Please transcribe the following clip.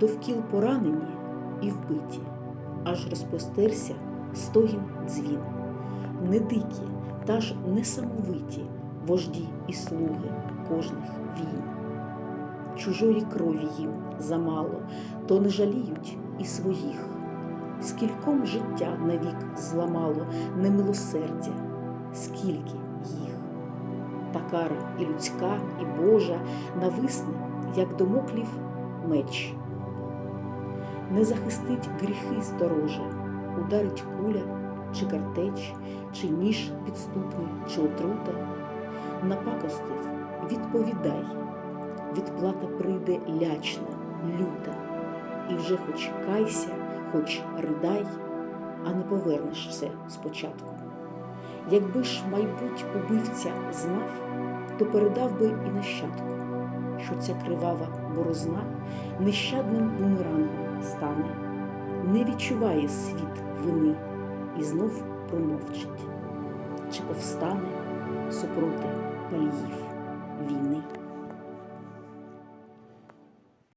довкіл поранені і вбиті, аж розпостерся стогін дзвін. Не дикі, та ж несамовиті вожді і слуги кожних війн. Чужої крові їм замало, то не жаліють і своїх. Скільком життя навік зламало немилосердя, скільки їх. Та кара і людська, і Божа нависне, як домоклів меч. Не захистить гріхи сторожа, ударить куля, чи картеч, чи ніж підступний, чи отрута. Напакостив, відповідай, відплата прийде лячна, люта, і вже хоч кайся, хоч ридай, а не повернеш все спочатку. Якби ж, майбуть, убивця знав, то передав би і нащадку, що ця кривава борозна нещадним бумерангом стане, не відчуває світ вини і знов промовчить, чи повстане супроти паліїв.